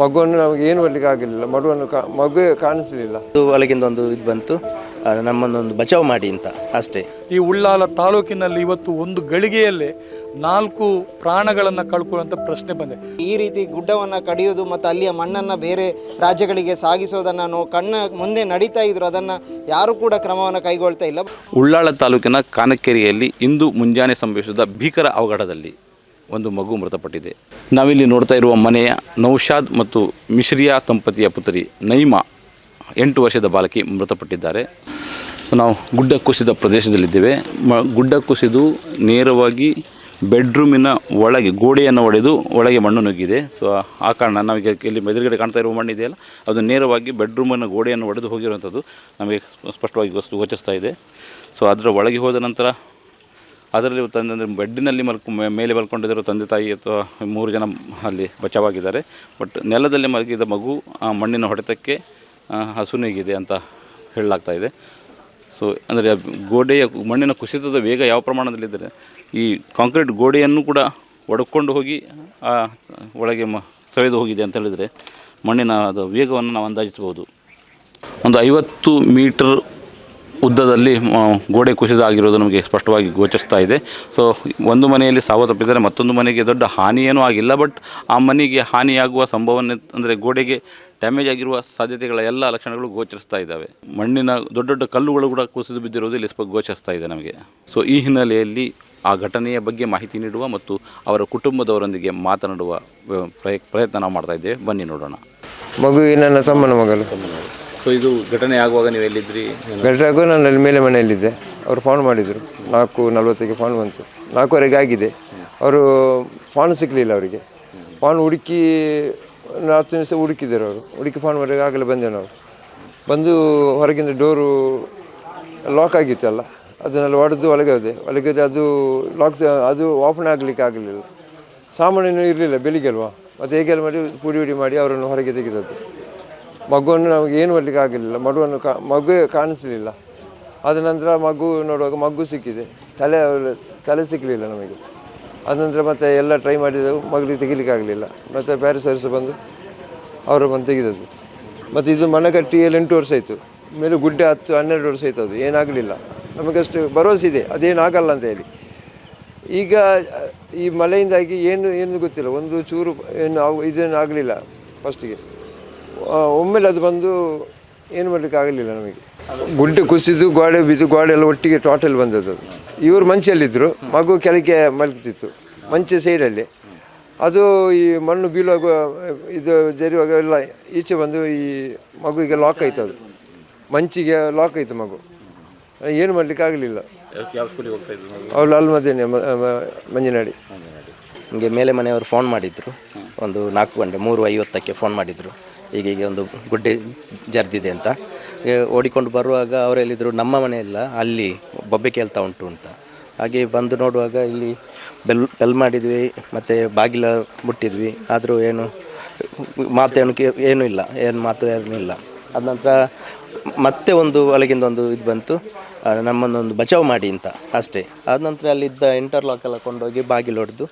ಮಗುವನ್ನು ನಮಗೆ ಏನು ಮಾಡಲಿಕ್ಕೆ ಆಗಲಿಲ್ಲ ಮಗುವನ್ನು ಮಗು ಮಗುವೇ ಕಾಣಿಸಲಿಲ್ಲ. ಅದು ಒಳಗಿಂದ ಒಂದು ಇದು ಬಂತು. ನಮ್ಮನ್ನೊಂದು ಬಚಾವ್ ಮಾಡಿ ಅಂತ ಅಷ್ಟೇ. ಈ ಉಳ್ಳಾಲ ತಾಲೂಕಿನಲ್ಲಿ ಇವತ್ತು ಒಂದು ಗಳಿಗೆಯಲ್ಲೇ ನಾಲ್ಕು ಪ್ರಾಣಗಳನ್ನು ಕಳ್ಕೊಳ್ಳುವಂಥ ಪ್ರಶ್ನೆ ಬಂದಿದೆ ಈ ರೀತಿ ಗುಡ್ಡವನ್ನು ಕಡಿಯೋದು ಮತ್ತು ಅಲ್ಲಿಯ ಮಣ್ಣನ್ನು ಬೇರೆ ರಾಜ್ಯಗಳಿಗೆ ಸಾಗಿಸೋದನ್ನು ನಾವು ಕಣ್ಣ ಮುಂದೆ ನಡೀತಾ ಇದ್ರು ಅದನ್ನು ಯಾರು ಕೂಡ ಕ್ರಮವನ್ನು ಕೈಗೊಳ್ತಾ ಇಲ್ಲ. ಉಳ್ಳಾಳ ತಾಲೂಕಿನ ಕಾನಕೆರೆಯಲ್ಲಿ ಇಂದು ಮುಂಜಾನೆ ಸಂಭವಿಸಿದ ಭೀಕರ ಅವಘಡದಲ್ಲಿ ಒಂದು ಮಗು ಮೃತಪಟ್ಟಿದೆ. ನಾವಿಲ್ಲಿ ನೋಡ್ತಾ ಇರುವ ಮನೆಯ ನೌಶಾದ್ ಮತ್ತು ಮಿಶ್ರಿಯಾ ದಂಪತಿಯ ಪುತ್ರಿ ನೈಮಾ ಎಂಟು ವರ್ಷದ ಬಾಲಕಿ ಮೃತಪಟ್ಟಿದ್ದಾರೆ. ನಾವು ಗುಡ್ಡ ಕುಸಿದ ಪ್ರದೇಶದಲ್ಲಿದ್ದೇವೆ. ಮ, ಗುಡ್ಡ ಕುಸಿದು ನೇರವಾಗಿ ಬೆಡ್ರೂಮಿನ ಒಳಗೆ, ಗೋಡೆಯನ್ನು ಒಡೆದು ಒಳಗೆ ಮಣ್ಣು ನುಗ್ಗಿದೆ. ಸೊ ಆ ಕಾರಣ ನಮಗೆ ಇಲ್ಲಿ ಎದುರುಗಡೆ ಕಾಣ್ತಾ ಇರುವ ಮಣ್ಣು ಇದೆಯಲ್ಲ, ಅದು ನೇರವಾಗಿ ಬೆಡ್ರೂಮನ್ನು ಗೋಡೆಯನ್ನು ಒಡೆದು ಹೋಗಿರುವಂಥದ್ದು ನಮಗೆ ಸ್ಪಷ್ಟವಾಗಿ ಗೋಚರಿಸ್ತಾ ಇದೆ. ಸೊ ಅದರ ಒಳಗೆ ಹೋದ ನಂತರ ಅದರಲ್ಲಿ ತಂದೆ ಬೆಡ್ಡಿನಲ್ಲಿ ಮಲ್ಕೊ ಮೇಲೆ ಮಲ್ಕೊಂಡಿದ್ದರು ತಂದೆ ತಾಯಿ ಅಥವಾ ಮೂರು ಜನ ಅಲ್ಲಿ ಬಚಾವಾಗಿದ್ದಾರೆ ಬಟ್ ನೆಲದಲ್ಲಿ ಮಲಗಿದ ಮಗು ಆ ಮಣ್ಣಿನ ಹೊಡೆತಕ್ಕೆ ಹಸುನೀಗಿದೆ ಅಂತ ಹೇಳಲಾಗ್ತಾ ಇದೆ. ಸೊ ಅಂದರೆ ಗೋಡೆಯ ಮಣ್ಣಿನ ಕುಸಿತದ ವೇಗ ಯಾವ ಪ್ರಮಾಣದಲ್ಲಿದ್ದರೆ ಈ ಕಾಂಕ್ರೀಟ್ ಗೋಡೆಯನ್ನು ಕೂಡ ಒಡ್ಕೊಂಡು ಹೋಗಿ, ಆ, ಒಳಗೆ ಮ, ಸವೆದು ಹೋಗಿದೆ ಅಂತ ಹೇಳಿದರೆ ಮಣ್ಣಿನ ಅದು ವೇಗವನ್ನು ನಾವು ಅಂದಾಜಿಸಬಹುದು. ಒಂದು ಐವತ್ತು ಮೀಟರ್ ಉದ್ದದಲ್ಲಿ ಗೋಡೆ ಕುಸಿದಾಗಿರೋದು ನಮಗೆ ಸ್ಪಷ್ಟವಾಗಿ ಗೋಚರಿಸ್ತಾ ಇದೆ. ಸೊ ಒಂದು ಮನೆಯಲ್ಲಿ ಸಾವು ತಪ್ಪಿದರೆ ಮತ್ತೊಂದು ಮನೆಗೆ ದೊಡ್ಡ ಹಾನಿಯೇನೂ ಆಗಿಲ್ಲ ಬಟ್ ಆ ಮನೆಗೆ ಹಾನಿಯಾಗುವ ಸಂಭವನೆ ಅಂದರೆ ಗೋಡೆಗೆ ಡ್ಯಾಮೇಜ್ ಆಗಿರುವ ಸಾಧ್ಯತೆಗಳ ಎಲ್ಲ ಲಕ್ಷಣಗಳು ಗೋಚರಿಸ್ತಾ ಇದ್ದಾವೆ. ಮಣ್ಣಿನ ದೊಡ್ಡ ದೊಡ್ಡ ಕಲ್ಲುಗಳು ಕೂಡ ಕುಸಿದು ಬಿದ್ದಿರೋದು ಇಲ್ಲಿ ಸ್ಪ ಗೋಚರಿಸ್ತಾ ಇದೆ ನಮಗೆ. ಸೊ ಈ ಹಿನ್ನೆಲೆಯಲ್ಲಿ ಆ ಘಟನೆಯ ಬಗ್ಗೆ ಮಾಹಿತಿ ನೀಡುವ ಮತ್ತು ಅವರ ಕುಟುಂಬದವರೊಂದಿಗೆ ಮಾತನಾಡುವ ಪ್ರಯತ್ನ ನಾವು ಮಾಡ್ತಾ ಇದ್ದೇವೆ. ಬನ್ನಿ ನೋಡೋಣ. ಮಗುವಿನ ತಮ್ಮನ ಮಗಳು. ಸೊ ಇದು ಘಟನೆ ಆಗುವಾಗ ನೀವು ಎಲ್ಲಿದ್ರಿ? ಗಡ್ರಾಗು ನಾನು ಅಲ್ಲಿ ಮೇಲೆ ಮನೆಯಲ್ಲಿದ್ದೆ. ಅವರು ಫೋನ್ ಮಾಡಿದರು. ನಾಲ್ಕು ನಲ್ವತ್ತಕ್ಕೆ ಫೋನ್ ಬಂತು. ನಾಲ್ಕುವರೆಗೆ ಆಗಿದೆ. ಅವರು ಫೋನ್ ಸಿಕ್ಕಲಿಲ್ಲ ಅವರಿಗೆ. ಫೋನ್ ಹುಡುಕಿ ಒಂದು ಹತ್ತು ನಿಮಿಷ ಹುಡುಕಿದ್ದಾರೆ ಅವರು. ಹುಡುಕಿ ಫೋನ್ ಮಾಡಿದಾಗ ಆಗಲೇ ಬಂದೆ ನಾವು. ಬಂದು ಹೊರಗಿಂದ ಡೋರು ಲಾಕ್ ಆಗಿತ್ತಲ್ಲ ಅದನ್ನೆಲ್ಲ ಹೊಡೆದು ಒಳಗೆ ಹೋದೆ. ಒಳಗೆ ಹೋದೆ, ಅದು ಲಾಕ್ ಅದು ಓಪನ್ ಆಗಲಿಕ್ಕೆ ಆಗಲಿಲ್ಲ. ಸಾಮಾನ್ಯನೂ ಇರಲಿಲ್ಲ, ಬೆಳಿಗ್ಗೆ ಅಲ್ವಾ? ಮತ್ತು ಹೇಗೆಲ್ಲ ಮಾಡಿ ಪುಡಿ ಪುಡಿ ಮಾಡಿ ಅವರನ್ನು ಹೊರಗೆ ತೆಗೆದದ್ದು. ಮಗುವನ್ನು ನಮಗೆ ಏನು ಮಾಡಲಿಕ್ಕೆ ಆಗಲಿಲ್ಲ ಮಗುವನ್ನು ಕಾ, ಮಗುವೇ ಕಾಣಿಸಲಿಲ್ಲ. ಅದ ನಂತರ ಮಗು ನೋಡುವಾಗ ಮಗು ಸಿಕ್ಕಿದೆ. ತಲೆ ತಲೆ ಸಿಕ್ಕಲಿಲ್ಲ ನಮಗೆ. ಅದ ನಂತರ ಮತ್ತೆ ಎಲ್ಲ ಟ್ರೈ ಮಾಡಿದೆವು. ಮಗಳಿಗೆ ತೆಗಿಲಿಕ್ಕೆ ಆಗಲಿಲ್ಲ. ಮತ್ತು ಪ್ಯಾರಿಸ್ ಸರ್ಸ್ ಬಂದು ಅವರು ಬಂದು ತೆಗೆದದ್ದು. ಮತ್ತು ಇದು ಮನೆ ಕಟ್ಟಿ ಎಂಟು ವರ್ಷ ಆಯಿತು. ಮೇಲೆ ಗುಡ್ಡೆ ಹತ್ತು, ಹನ್ನೆರಡು ವರ್ಷ ಆಯ್ತು ಅದು. ಏನಾಗಲಿಲ್ಲ. ನಮಗಷ್ಟು ಭರವಸೆ ಇದೆ. ಅದೇನಾಗಲ್ಲ ಅಂತ ಹೇಳಿ. ಈಗ ಈ ಮಳೆಯಿಂದಾಗಿ ಏನು ಏನು ಗೊತ್ತಿಲ್ಲ. ಒಂದು ಚೂರು ಏನು ಇದೇನು ಆಗಲಿಲ್ಲ ಫಸ್ಟಿಗೆ ಒಮ್ಮೆಲೆ ಅದು ಬಂದು ಏನು ಮಾಡಲಿಕ್ಕಾಗಲಿಲ್ಲ ನಮಗೆ. ಗುಡ್ಡೆ ಕುಸಿದು ಗೋಡೆ ಬಿದ್ದು ಗೋಡೆ ಎಲ್ಲ ಒಟ್ಟಿಗೆ ಟೋಟಲ್ ಬಂದದ್ದು ಅದು. ಇವರು ಮಂಚಲ್ಲಿದ್ದರು ಮಗು ಕೆಳಗೆ ಮಲಗ್ತಿತ್ತು, ಮಂಚೆ ಸೈಡಲ್ಲಿ ಅದು ಈ ಮಣ್ಣು ಬೀಳುವಾಗ, ಇದು ಜರಿಯುವಾಗ ಎಲ್ಲ ಈಚೆ ಬಂದು ಈ ಮಗುವಿಗೆ ಲಾಕ್ ಆಯ್ತು ಅದು. ಮಂಚಿಗೆ ಲಾಕ್ ಆಯಿತು ಮಗು. ಏನು ಮಾಡಲಿಕ್ಕೆ ಆಗಲಿಲ್ಲ ಅವಳು ಅಲ್ಮದೇನೆ ಮಂಜನಾಡಿ ನಮಗೆ ಮೇಲೆ ಮನೆಯವರು ಫೋನ್ ಮಾಡಿದರು. ಒಂದು ನಾಲ್ಕು ಗಂಟೆ, ಮೂರು ಐವತ್ತಕ್ಕೆ ಫೋನ್ ಮಾಡಿದರು. ಈಗ ಒಂದು ಗುಡ್ಡೆ ಜರಿದಿದೆ ಅಂತ. ಓಡಿಕೊಂಡು ಬರುವಾಗ ಅವರು ಹೇಳಿದರು, ನಮ್ಮ ಮನೆಯಲ್ಲ, ಅಲ್ಲಿ ಬೊಬ್ಬೆ ಕೇಳ್ತಾ ಉಂಟು ಅಂತ. ಹಾಗೆ ಬಂದು ನೋಡುವಾಗ ಇಲ್ಲಿ ಬೆಲ್ ಬೆಲ್ ಮಾಡಿದ್ವಿ, ಮತ್ತು ಬಾಗಿಲ ಮುಟ್ಟಿದ್ವಿ. ಆದರೂ ಏನು, ಮಾತೇನು ಕೇ, ಏನೂ ಇಲ್ಲ, ಏನು ಮಾತು ಏನೂ ಇಲ್ಲ. ಅದ ನಂತರ ಮತ್ತೆ ಒಂದು ಒಳಗಿಂದ ಒಂದು ಇದು ಬಂತು ನಮ್ಮನ್ನೊಂದು ಬಚಾವ್ ಮಾಡಿ ಅಂತ, ಅಷ್ಟೇ. ಆದ ನಂತರ ಅಲ್ಲಿದ್ದ ಇಂಟರ್ಲಾಕ್ ಎಲ್ಲ ಕೊಂಡೋಗಿ ಬಾಗಿಲು ಹೊಡೆದು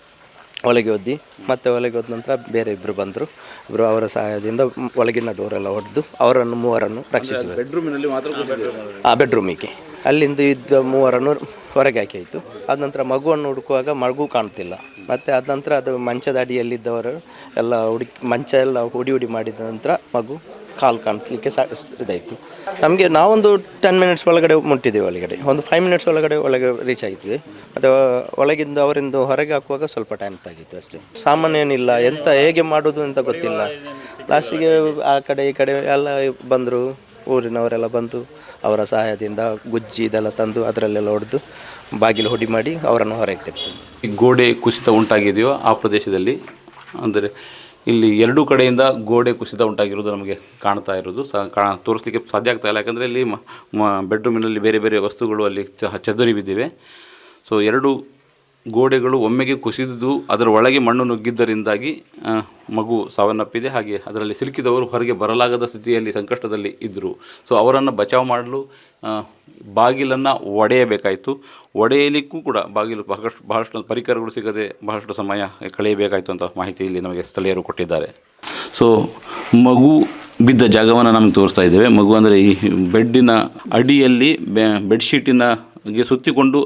ಒಳಗೆ ಒದ್ದಿ ಮತ್ತೆ ಒಳಗೆ ಹೋದ ನಂತರ ಬೇರೆ ಇಬ್ಬರು ಬಂದರು. ಇಬ್ಬರು ಅವರ ಸಹಾಯದಿಂದ ಒಳಗಿನ ಒಳಗಿನ ಡೋರೆಲ್ಲ ಹೊಡೆದು ಅವರನ್ನು ಮೂವರನ್ನು ರಕ್ಷಿಸಿದರು. ಬೆಡ್ರೂಮಿನಲ್ಲಿ ಮಾತ್ರ ಆ ಬೆಡ್ರೂಮಿಗೆ ಅಲ್ಲಿಂದ ಇದ್ದ ಮೂವರನ್ನು ಹೊರಗೆ ಹಾಕಿ ಆಯಿತು. ಆದ ನಂತರ ಮಗುವನ್ನು ಹುಡುಕುವಾಗ ಮಗು ಕಾಣ್ತಿಲ್ಲ. ಮತ್ತು ಆದ ನಂತರ ಅದು ಮಂಚದ ಅಡಿಯಲ್ಲಿದ್ದವರು ಎಲ್ಲ ಹುಡುಕಿ ಮಂಚ ಎಲ್ಲ ಹುಡಿ ಹುಡಿ ಮಾಡಿದ ನಂತರ ಮಗು ಕಾಲು ಕಾಣಿಸ್ಲಿಕ್ಕೆ ಸಾ ಇದಾಯಿತು. ನಮಗೆ ನಾವೊಂದು ಟೆನ್ ಮಿನಿಟ್ಸ್ ಒಳಗಡೆ ಮುಟ್ಟಿದ್ದೀವಿ ಒಳಗಡೆ. ಒಂದು ಫೈವ್ ಮಿನಿಟ್ಸ್ ಒಳಗಡೆ ಒಳಗೆ ರೀಚ್ ಆಗಿದ್ವಿ. ಮತ್ತು ಒಳಗಿಂದ ಅವರಿಂದ ಹೊರಗೆ ಹಾಕುವಾಗ ಸ್ವಲ್ಪ ಟೈಮ್ ತಾಗಿತ್ತು ಅಷ್ಟೇ. ಸಾಮಾನ್ಯ ಏನಿಲ್ಲ, ಎಂತ ಹೇಗೆ ಮಾಡೋದು ಅಂತ ಗೊತ್ತಿಲ್ಲ. ಲಾಸ್ಟಿಗೆ ಆ ಕಡೆ ಈ ಕಡೆ ಎಲ್ಲ ಬಂದರು, ಊರಿನವರೆಲ್ಲ ಬಂದು ಅವರ ಸಹಾಯದಿಂದ ಗುಜ್ಜಿ ಇದೆಲ್ಲ ತಂದು ಅದರಲ್ಲೆಲ್ಲ ಹೊಡೆದು ಬಾಗಿಲು ಹೊಡಿ ಮಾಡಿ ಅವರನ್ನು ಹೊರಗೆ ತೆಗೆದು. ಗೋಡೆ ಕುಸಿತ ಉಂಟಾಗಿದೆಯೋ ಆ ಪ್ರದೇಶದಲ್ಲಿ, ಅಂದರೆ ಇಲ್ಲಿ ಎರಡೂ ಕಡೆಯಿಂದ ಗೋಡೆ ಕುಸಿತ ಉಂಟಾಗಿರುವುದು ನಮಗೆ ಕಾಣ್ತಾ ಇರೋದು ಸಹ ಕಾಣ ತೋರಿಸ್ಲಿಕ್ಕೆ ಸಾಧ್ಯ ಆಗ್ತಾ ಇಲ್ಲ. ಯಾಕಂದರೆ ಇಲ್ಲಿ ಮ ಬೆಡ್ರೂಮಿನಲ್ಲಿ ಬೇರೆ ಬೇರೆ ವಸ್ತುಗಳು ಅಲ್ಲಿ ಚದುರಿ ಬಿದ್ದಿವೆ. ಸೊ ಎರಡು ಗೋಡೆಗಳು ಒಮ್ಮೆಗೆ ಕುಸಿದು ಅದರ ಒಳಗೆ ಮಣ್ಣು ನುಗ್ಗಿದ್ದರಿಂದಾಗಿ ಮಗು ಸಾವನ್ನಪ್ಪಿದೆ. ಹಾಗೆ ಅದರಲ್ಲಿ ಸಿಲುಕಿದವರು ಹೊರಗೆ ಬರಲಾಗದ ಸ್ಥಿತಿಯಲ್ಲಿ ಸಂಕಷ್ಟದಲ್ಲಿ ಇದ್ದರು. ಸೊ ಅವರನ್ನು ಬಚಾವ್ ಮಾಡಲು ಬಾಗಿಲನ್ನು ಒಡೆಯಬೇಕಾಯಿತು. ಒಡೆಯಲಿಕ್ಕೂ ಕೂಡ ಬಾಗಿಲು ಬಹಳಷ್ಟು ಬಹಳಷ್ಟು ಪರಿಕರಗಳು ಸಿಗದೆ ಬಹಳಷ್ಟು ಸಮಯ ಕಳೆಯಬೇಕಾಯಿತು ಅಂತ ಮಾಹಿತಿ ಇಲ್ಲಿ ನಮಗೆ ಸ್ಥಳೀಯರು ಕೊಟ್ಟಿದ್ದಾರೆ. ಸೊ ಮಗು ಬಿದ್ದ ಜಾಗವನ್ನು ನಮಗೆ ತೋರಿಸ್ತಾ ಇದ್ದೇವೆ. ಮಗು ಅಂದರೆ ಈ ಬೆಡ್ಡಿನ ಅಡಿಯಲ್ಲಿ ಬೆಡ್ಶೀಟಿನ ಗೆ ಸುತ್ತಿಕೊಂಡು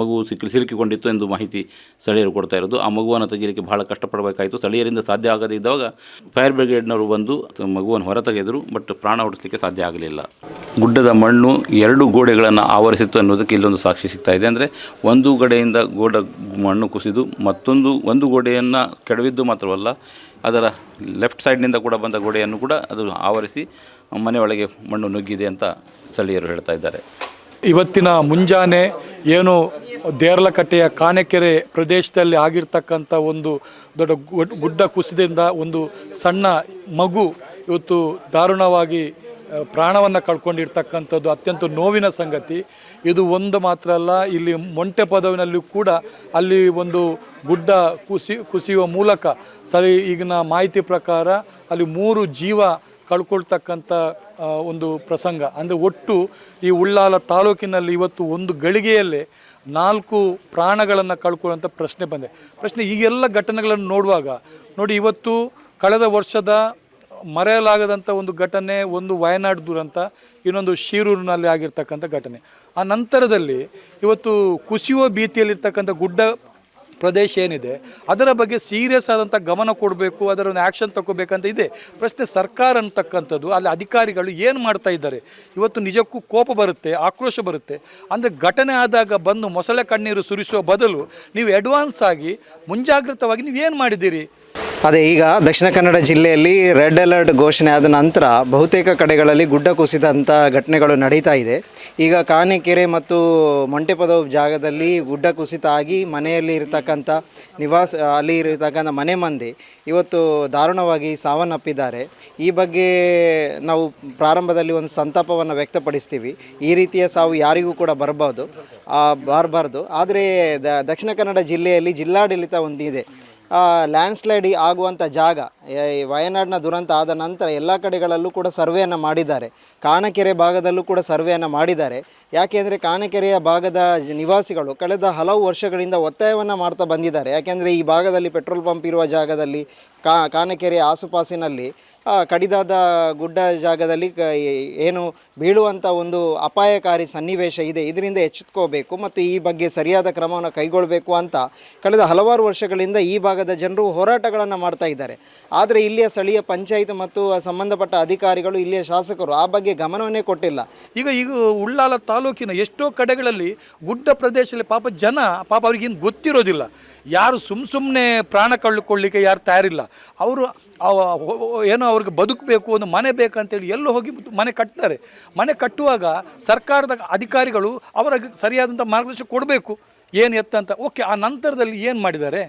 ಮಗು ಸಿಕ್ಕಿ ಸಿಲುಕಿಕೊಂಡಿತ್ತು ಎಂದು ಮಾಹಿತಿ ಸ್ಥಳೀಯರು ಕೊಡ್ತಾ ಇರೋದು. ಆ ಮಗುವನ್ನು ತೆಗೀಲಿಕ್ಕೆ ಬಹಳ ಕಷ್ಟಪಡಬೇಕಾಯಿತು. ಸ್ಥಳೀಯರಿಂದ ಸಾಧ್ಯ ಆಗದೇ ಇದ್ದಾಗ ಫೈರ್ ಬ್ರಿಗೇಡ್ನವರು ಬಂದು ಮಗುವನ್ನು ಹೊರ ತೆಗೆದರು ಬಟ್ ಪ್ರಾಣ ಉಳಿಸಲಿಕ್ಕೆ ಸಾಧ್ಯ ಆಗಲಿಲ್ಲ. ಗುಡ್ಡದ ಮಣ್ಣು ಎರಡು ಗೋಡೆಗಳನ್ನು ಆವರಿಸಿತ್ತು ಅನ್ನೋದಕ್ಕೆ ಇಲ್ಲೊಂದು ಸಾಕ್ಷಿ ಸಿಗ್ತಾ ಇದೆ. ಅಂದರೆ ಒಂದು ಕಡೆಯಿಂದ ಗೋಡ ಮಣ್ಣು ಕುಸಿದು, ಮತ್ತೊಂದು, ಒಂದು ಗೋಡೆಯನ್ನು ಕೆಡವಿದ್ದು ಮಾತ್ರವಲ್ಲ, ಅದರ ಲೆಫ್ಟ್ ಸೈಡ್ನಿಂದ ಕೂಡ ಬಂದ ಗೋಡೆಯನ್ನು ಕೂಡ ಅದು ಆವರಿಸಿ ಮನೆಯೊಳಗೆ ಮಣ್ಣು ನುಗ್ಗಿದೆ ಅಂತ ಸ್ಥಳೀಯರು ಹೇಳ್ತಾ ಇದ್ದಾರೆ. ಇವತ್ತಿನ ಮುಂಜಾನೆ ಏನು ದೇರ್ಲಕಟ್ಟೆಯ ಕಾನೆಕೆರೆ ಪ್ರದೇಶದಲ್ಲಿ ಆಗಿರ್ತಕ್ಕಂಥ ಒಂದು ದೊಡ್ಡ ಗುಡ್- ಗುಡ್ಡ ಕುಸಿದಿಂದ ಒಂದು ಸಣ್ಣ ಮಗು ಇವತ್ತು ದಾರುಣವಾಗಿ ಪ್ರಾಣವನ್ನು ಕಳ್ಕೊಂಡಿರ್ತಕ್ಕಂಥದ್ದು ಅತ್ಯಂತ ನೋವಿನ ಸಂಗತಿ. ಇದು ಒಂದು ಮಾತ್ರ ಅಲ್ಲ, ಇಲ್ಲಿ ಮೊಂಟೆ ಪದವಿನಲ್ಲೂ ಕೂಡ ಅಲ್ಲಿ ಒಂದು ಗುಡ್ಡ ಕುಸಿ, ಕುಸಿಯುವ ಮೂಲಕ ಸರಿ, ಈಗಿನ ಮಾಹಿತಿ ಪ್ರಕಾರ ಅಲ್ಲಿ ಮೂರು ಜೀವ ಕಳ್ಕೊಳ್ತಕ್ಕಂಥ ಒಂದು ಪ್ರಸಂಗ. ಅಂದರೆ ಒಟ್ಟು ಈ ಉಳ್ಳಾಲ ತಾಲೂಕಿನಲ್ಲಿ ಇವತ್ತು ಒಂದು ಗಳಿಗೆಯಲ್ಲೇ ನಾಲ್ಕು ಪ್ರಾಣಗಳನ್ನು ಕಳ್ಕೊಳ್ಳುವಂಥ ಪ್ರಶ್ನೆ ಬಂದೆ. ಪ್ರಶ್ನೆ ಈ ಎಲ್ಲ ಘಟನೆಗಳನ್ನು ನೋಡುವಾಗ, ನೋಡಿ ಇವತ್ತು ಕಳೆದ ವರ್ಷದ ಮರೆಯಲಾಗದಂಥ ಒಂದು ಘಟನೆ, ಒಂದು ವಯನಾಡು ದುರಂತ, ಇನ್ನೊಂದು ಶಿರೂರಿನಲ್ಲಿ ಆಗಿರ್ತಕ್ಕಂಥ ಘಟನೆ. ಆ ನಂತರದಲ್ಲಿ ಇವತ್ತು ಕುಸಿಯುವ ಭೀತಿಯಲ್ಲಿರ್ತಕ್ಕಂಥ ಗುಡ್ಡ ಪ್ರದೇಶ ಏನಿದೆ, ಅದರ ಬಗ್ಗೆ ಸೀರಿಯಸ್ ಆದಂಥ ಗಮನ ಕೊಡಬೇಕು ಅದರ ಒಂದು ಆ್ಯಕ್ಷನ್ ತಗೋಬೇಕಂತ ಇದೆ. ಪ್ರಶ್ನೆ ಸರ್ಕಾರ ಅಂತಕ್ಕಂಥದ್ದು, ಅಲ್ಲಿ ಅಧಿಕಾರಿಗಳು ಏನು ಮಾಡ್ತಾ ಇದ್ದಾರೆ? ಇವತ್ತು ನಿಜಕ್ಕೂ ಕೋಪ ಬರುತ್ತೆ, ಆಕ್ರೋಶ ಬರುತ್ತೆ. ಅಂದರೆ ಘಟನೆ ಆದಾಗ ಬಂದು ಮೊಸಳೆ ಕಣ್ಣೀರು ಸುರಿಸುವ ಬದಲು ನೀವು ಅಡ್ವಾನ್ಸ್ ಆಗಿ, ಮುಂಜಾಗ್ರತವಾಗಿ ನೀವು ಏನು ಮಾಡಿದ್ದೀರಿ? ಅದೇ, ಈಗ ದಕ್ಷಿಣ ಕನ್ನಡ ಜಿಲ್ಲೆಯಲ್ಲಿ ರೆಡ್ ಅಲರ್ಟ್ ಘೋಷಣೆ ಆದ ನಂತರ ಬಹುತೇಕ ಕಡೆಗಳಲ್ಲಿ ಗುಡ್ಡ ಕುಸಿದಂಥ ಘಟನೆಗಳು ನಡೀತಾ ಇದೆ. ಈಗ ಕಾನೆಕೆರೆ ಮತ್ತು ಮೊಂಟೆಪದವು ಜಾಗದಲ್ಲಿ ಗುಡ್ಡ ಕುಸಿತ ಆಗಿ ಮನೆಯಲ್ಲಿ ಇರತಕ್ಕಂಥ ನಿವಾಸ, ಅಲ್ಲಿ ಇರತಕ್ಕಂಥ ಮನೆ ಮಂದಿ ಇವತ್ತು ದಾರುಣವಾಗಿ ಸಾವನ್ನಪ್ಪಿದ್ದಾರೆ. ಈ ಬಗ್ಗೆ ನಾವು ಪ್ರಾರಂಭದಲ್ಲಿ ಒಂದು ಸಂತಾಪವನ್ನು ವ್ಯಕ್ತಪಡಿಸ್ತೀವಿ. ಈ ರೀತಿಯ ಸಾವು ಯಾರಿಗೂ ಕೂಡ ಬರಬಹುದು ಬರಬಾರ್ದು. ಆದರೆ ದಕ್ಷಿಣ ಕನ್ನಡ ಜಿಲ್ಲೆಯಲ್ಲಿ ಜಿಲ್ಲಾಡಳಿತ ಒಂದಿದೆ. ಲ್ಯಾಂಡ್ಸ್ಲೈಡ್ ಆಗುವಂಥ ಜಾಗ ಈ ವಯನಾಡಿನ ದುರಂತ ಆದ ನಂತರ ಎಲ್ಲ ಕಡೆಗಳಲ್ಲೂ ಕೂಡ ಸರ್ವೆಯನ್ನು ಮಾಡಿದ್ದಾರೆ. ಕಾಣಕೆರೆ ಭಾಗದಲ್ಲೂ ಕೂಡ ಸರ್ವೆಯನ್ನು ಮಾಡಿದ್ದಾರೆ. ಯಾಕೆಂದರೆ ಕಾಣಕೆರೆಯ ಭಾಗದ ನಿವಾಸಿಗಳು ಕಳೆದ ಹಲವು ವರ್ಷಗಳಿಂದ ಒತ್ತಾಯವನ್ನು ಮಾಡ್ತಾ ಬಂದಿದ್ದಾರೆ. ಯಾಕೆಂದರೆ ಈ ಭಾಗದಲ್ಲಿ ಪೆಟ್ರೋಲ್ ಪಂಪ್ ಇರುವ ಜಾಗದಲ್ಲಿ ಕಾ ಕಾನಕೆರೆ ಆಸುಪಾಸಿನಲ್ಲಿ ಕಡಿದಾದ ಗುಡ್ಡ ಜಾಗದಲ್ಲಿ ಏನು ಬೀಳುವಂಥ ಒಂದು ಅಪಾಯಕಾರಿ ಸನ್ನಿವೇಶ ಇದೆ. ಇದರಿಂದ ಎಚ್ಚೆತ್ಕೋಬೇಕು ಮತ್ತು ಈ ಬಗ್ಗೆ ಸರಿಯಾದ ಕ್ರಮವನ್ನು ಕೈಗೊಳ್ಳಬೇಕು ಅಂತ ಕಳೆದ ಹಲವಾರು ವರ್ಷಗಳಿಂದ ಈ ಭಾಗದ ಜನರು ಹೋರಾಟಗಳನ್ನು ಮಾಡ್ತಾ ಇದ್ದಾರೆ. ಆದರೆ ಇಲ್ಲಿಯ ಸ್ಥಳೀಯ ಪಂಚಾಯತ್ ಮತ್ತು ಸಂಬಂಧಪಟ್ಟ ಅಧಿಕಾರಿಗಳು, ಇಲ್ಲಿಯ ಶಾಸಕರು ಆ ಬಗ್ಗೆ ಗಮನವನ್ನೇ ಕೊಟ್ಟಿಲ್ಲ. ಈಗ ಈಗ ಉಳ್ಳಾಲ ತಾಲೂಕಿನ ಎಷ್ಟೋ ಕಡೆಗಳಲ್ಲಿ ಗುಡ್ಡ ಪ್ರದೇಶದಲ್ಲಿ ಪಾಪ ಜನ, ಪಾಪ ಅವ್ರಿಗೇನು ಗೊತ್ತಿರೋದಿಲ್ಲ. ಯಾರು ಸುಮ್ಮ ಸುಮ್ಮನೆ ಪ್ರಾಣ ಕಳ್ಕೊಳ್ಳಿಕ್ಕೆ ಯಾರು ತಯಾರಿಲ್ಲ. ಅವರು ಏನೋ ಅವ್ರಿಗೆ ಬದುಕಬೇಕು, ಒಂದು ಮನೆ ಬೇಕಂತೇಳಿ ಎಲ್ಲೂ ಹೋಗಿ ಮನೆ ಕಟ್ತಾರೆ. ಮನೆ ಕಟ್ಟುವಾಗ ಸರ್ಕಾರದ ಅಧಿಕಾರಿಗಳು ಅವರ ಸರಿಯಾದಂಥ ಮಾರ್ಗದರ್ಶನ ಕೊಡಬೇಕು. ಏನು ಎತ್ತ ಅಂತ ಓಕೆ, ಆ ನಂತರದಲ್ಲಿ ಏನು ಮಾಡಿದ್ದಾರೆ?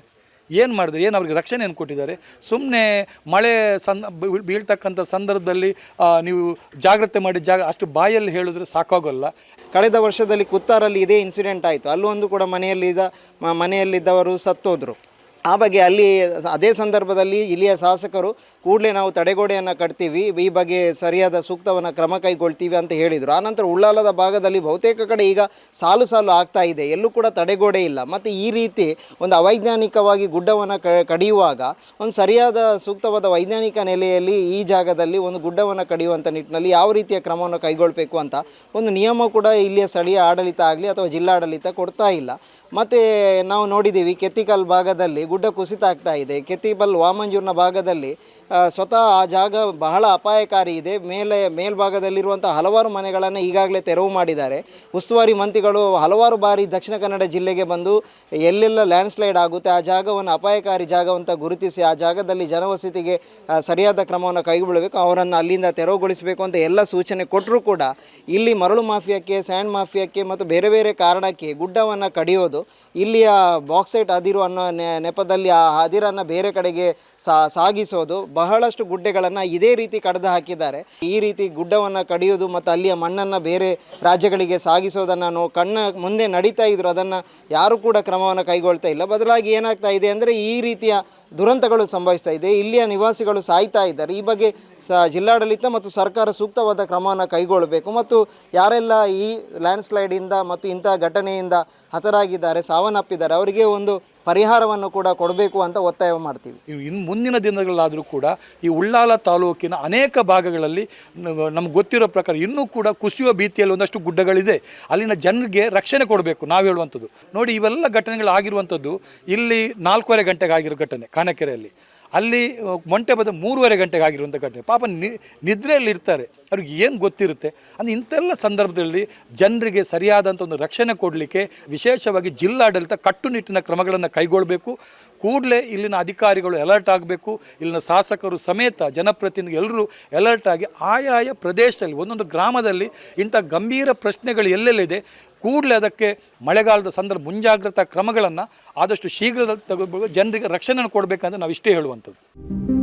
ಏನು ಮಾಡಿದ್ರು? ಏನು ಅವ್ರಿಗೆ ರಕ್ಷಣೆ ಏನು ಕೊಟ್ಟಿದ್ದಾರೆ? ಸುಮ್ಮನೆ ಮಳೆ ಸಂದ ಬೀಳ್- ಬೀಳ್ತಕ್ಕಂಥ ಸಂದರ್ಭದಲ್ಲಿ ನೀವು ಜಾಗ್ರತೆ ಮಾಡಿ ಜಾಗ, ಅಷ್ಟು ಬಾಯಲ್ಲಿ ಹೇಳಿದ್ರೆ ಸಾಕಾಗೋಲ್ಲ. ಕಳೆದ ವರ್ಷದಲ್ಲಿ ಕುತ್ತಾರಲ್ಲಿ ಇದೇ ಇನ್ಸಿಡೆಂಟ್ ಆಯಿತು. ಅಲ್ಲೊಂದು ಕೂಡ ಮನೆಯಲ್ಲಿದ್ದ ಮನೆಯಲ್ಲಿದ್ದವರು ಸತ್ತೋದ್ರು. ಆ ಬಗ್ಗೆ ಅಲ್ಲಿ ಅದೇ ಸಂದರ್ಭದಲ್ಲಿ ಇಲ್ಲಿಯ ಶಾಸಕರು ಕೂಡಲೇ ನಾವು ತಡೆಗೋಡೆಯನ್ನು ಕಟ್ತೀವಿ, ಈ ಬಗ್ಗೆ ಸರಿಯಾದ ಸೂಕ್ತವನ್ನು ಕ್ರಮ ಕೈಗೊಳ್ತೀವಿ ಅಂತ ಹೇಳಿದರು. ಆನಂತರ ಉಳ್ಳಾಲದ ಭಾಗದಲ್ಲಿ ಬಹುತೇಕ ಕಡೆ ಈಗ ಸಾಲು ಸಾಲು ಆಗ್ತಾ ಇದೆ. ಎಲ್ಲೂ ಕೂಡ ತಡೆಗೋಡೆ ಇಲ್ಲ. ಮತ್ತು ಈ ರೀತಿ ಒಂದು ಅವೈಜ್ಞಾನಿಕವಾಗಿ ಗುಡ್ಡವನ್ನು ಕಡಿಯುವಾಗ ಒಂದು ಸರಿಯಾದ ಸೂಕ್ತವಾದ ವೈಜ್ಞಾನಿಕ ನೆಲೆಯಲ್ಲಿ ಈ ಜಾಗದಲ್ಲಿ ಒಂದು ಗುಡ್ಡವನ್ನು ಕಡಿಯುವಂಥ ನಿಟ್ಟಿನಲ್ಲಿ ಯಾವ ರೀತಿಯ ಕ್ರಮವನ್ನು ಕೈಗೊಳ್ಳಬೇಕು ಅಂತ ಒಂದು ನಿಯಮ ಕೂಡ ಇಲ್ಲಿಯ ಸ್ಥಳೀಯ ಆಡಳಿತ ಆಗಲಿ ಅಥವಾ ಜಿಲ್ಲಾಡಳಿತ ಕೊಡ್ತಾ ಇಲ್ಲ. ಮತ್ತು ನಾವು ನೋಡಿದ್ದೀವಿ ಕೆತ್ತಿಕಲ್ ಭಾಗದಲ್ಲಿ ಗುಡ್ಡ ಕುಸಿತ ಆಗ್ತಾ ಇದೆ. ಕೆತಿಬಲ್ ವಾಮಂಜೂರ್ನ ಭಾಗದಲ್ಲಿ ಸ್ವತಃ ಆ ಜಾಗ ಬಹಳ ಅಪಾಯಕಾರಿ ಇದೆ. ಮೇಲೆ ಮೇಲ್ಭಾಗದಲ್ಲಿರುವಂಥ ಹಲವಾರು ಮನೆಗಳನ್ನು ಈಗಾಗಲೇ ತೆರವು ಮಾಡಿದ್ದಾರೆ. ಉಸ್ತುವಾರಿ ಮಂತ್ರಿಗಳು ಹಲವಾರು ಬಾರಿ ದಕ್ಷಿಣ ಕನ್ನಡ ಜಿಲ್ಲೆಗೆ ಬಂದು ಎಲ್ಲೆಲ್ಲ ಲ್ಯಾಂಡ್ಸ್ಲೈಡ್ ಆಗುತ್ತೆ, ಆ ಜಾಗವನ್ನು ಅಪಾಯಕಾರಿ ಜಾಗವಂತ ಗುರುತಿಸಿ, ಆ ಜಾಗದಲ್ಲಿ ಜನವಸತಿಗೆ ಸರಿಯಾದ ಕ್ರಮವನ್ನು ಕೈಗೊಳ್ಳಬೇಕು, ಅವರನ್ನು ಅಲ್ಲಿಂದ ತೆರವುಗೊಳಿಸಬೇಕು ಅಂತ ಎಲ್ಲ ಸೂಚನೆ ಕೊಟ್ಟರೂ ಕೂಡ ಇಲ್ಲಿ ಮರಳು ಮಾಫಿಯಾಕ್ಕೆ, ಸ್ಯಾಂಡ್ ಮಾಫಿಯಾಕ್ಕೆ ಮತ್ತು ಬೇರೆ ಬೇರೆ ಕಾರಣಕ್ಕೆ ಗುಡ್ಡವನ್ನು ಕಡಿಯೋದು, ಇಲ್ಲಿಯ ಬಾಕ್ಸೈಟ್ ಅದಿರು ಅನ್ನೋ ನೆಪದಲ್ಲಿ ಆ ಅದಿರನ್ನು ಬೇರೆ ಕಡೆಗೆ ಸಾಗಿಸೋದು ಬಹಳಷ್ಟು ಗುಡ್ಡೆಗಳನ್ನು ಇದೇ ರೀತಿ ಕಡ್ದು ಹಾಕಿದ್ದಾರೆ. ಈ ರೀತಿ ಗುಡ್ಡವನ್ನು ಕಡಿಯೋದು ಮತ್ತು ಅಲ್ಲಿಯ ಮಣ್ಣನ್ನು ಬೇರೆ ರಾಜ್ಯಗಳಿಗೆ ಸಾಗಿಸೋದನ್ನು ನಾವು ಕಣ್ಣ ಮುಂದೆ ನಡೀತಾ ಇದ್ರು, ಅದನ್ನು ಯಾರು ಕೂಡ ಕ್ರಮವನ್ನು ಕೈಗೊಳ್ತಾ ಇಲ್ಲ. ಬದಲಾಗಿ ಏನಾಗ್ತಾ ಇದೆ ಅಂದರೆ ಈ ರೀತಿಯ ದುರಂತಗಳು ಸಂಭವಿಸ್ತಾ ಇದೆ. ಇಲ್ಲಿಯ ನಿವಾಸಿಗಳು ಸಾಯ್ತಾ ಇದ್ದಾರೆ. ಈ ಬಗ್ಗೆ ಸ ಜಿಲ್ಲಾಡಳಿತ ಮತ್ತು ಸರ್ಕಾರ ಸೂಕ್ತವಾದ ಕ್ರಮವನ್ನು ಕೈಗೊಳ್ಳಬೇಕು. ಮತ್ತು ಯಾರೆಲ್ಲ ಈ ಲ್ಯಾಂಡ್ ಸ್ಲೈಡಿಂದ ಮತ್ತು ಇಂಥ ಘಟನೆಯಿಂದ ಹತರಾಗಿದ್ದಾರೆ, ಸಾವನ್ನಪ್ಪಿದ್ದಾರೆ, ಅವರಿಗೆ ಒಂದು ಪರಿಹಾರವನ್ನು ಕೂಡ ಕೊಡಬೇಕು ಅಂತ ಒತ್ತಾಯ ಮಾಡ್ತೀವಿ. ಇನ್ನು ಮುಂದಿನ ದಿನಗಳಾದರೂ ಕೂಡ ಈ ಉಳ್ಳಾಲ ತಾಲೂಕಿನ ಅನೇಕ ಭಾಗಗಳಲ್ಲಿ ನಮ್ಗೆ ಗೊತ್ತಿರೋ ಪ್ರಕಾರ ಇನ್ನೂ ಕೂಡ ಕುಸಿಯುವ ಭೀತಿಯಲ್ಲಿ ಒಂದಷ್ಟು ಗುಡ್ಡಗಳಿದೆ. ಅಲ್ಲಿನ ಜನರಿಗೆ ರಕ್ಷಣೆ ಕೊಡಬೇಕು ನಾವು ಹೇಳುವಂಥದ್ದು. ನೋಡಿ ಇವೆಲ್ಲ ಘಟನೆಗಳಾಗಿರುವಂಥದ್ದು ಇಲ್ಲಿ ನಾಲ್ಕೂವರೆ ಗಂಟೆಗೆ ಆಗಿರೋ ಘಟನೆ. ಕಾನಕೆರೆಯಲ್ಲಿ ಅಲ್ಲಿ ಮೊಂಟೆ ಬದ ಮೂರುವರೆ ಗಂಟೆಗೆ ಆಗಿರುವಂಥ ಘಟನೆ. ಪಾಪ ನಿ, ನಿದ್ರೆಯಲ್ಲಿ ಇರ್ತಾರೆ. ಅವ್ರಿಗೆ ಏನು ಗೊತ್ತಿರುತ್ತೆ? ಅಂದರೆ ಇಂಥೆಲ್ಲ ಸಂದರ್ಭದಲ್ಲಿ ಜನರಿಗೆ ಸರಿಯಾದಂಥ ಒಂದು ರಕ್ಷಣೆ ಕೊಡಲಿಕ್ಕೆ ವಿಶೇಷವಾಗಿ ಜಿಲ್ಲಾಡಳಿತ ಕಟ್ಟುನಿಟ್ಟಿನ ಕ್ರಮಗಳನ್ನು ಕೈಗೊಳ್ಳಬೇಕು ಕೂಡಲೇ ಇಲ್ಲಿನ ಅಧಿಕಾರಿಗಳು ಅಲರ್ಟ್ ಆಗಬೇಕು. ಇಲ್ಲಿನ ಶಾಸಕರು ಸಮೇತ ಜನಪ್ರತಿನಿಧಿ ಎಲ್ಲರೂ ಅಲರ್ಟ್ ಆಗಿ ಆಯಾಯ ಪ್ರದೇಶದಲ್ಲಿ, ಒಂದೊಂದು ಗ್ರಾಮದಲ್ಲಿ ಇಂಥ ಗಂಭೀರ ಪ್ರಶ್ನೆಗಳು ಎಲ್ಲೆಲ್ಲಿದೆ, ಕೂಡಲೇ ಅದಕ್ಕೆ ಮಳೆಗಾಲದ ಸಂದರ್ಭ ಮುಂಜಾಗ್ರತಾ ಕ್ರಮಗಳನ್ನು ಆದಷ್ಟು ಶೀಘ್ರದಲ್ಲಿ ತೆಗೆದುಕೊಂಡು ಜನರಿಗೆ ರಕ್ಷಣೆಯನ್ನು ಕೊಡಬೇಕಂದ್ರೆ ನಾವು ಇಷ್ಟೇ ಹೇಳುವಂಥದ್ದು.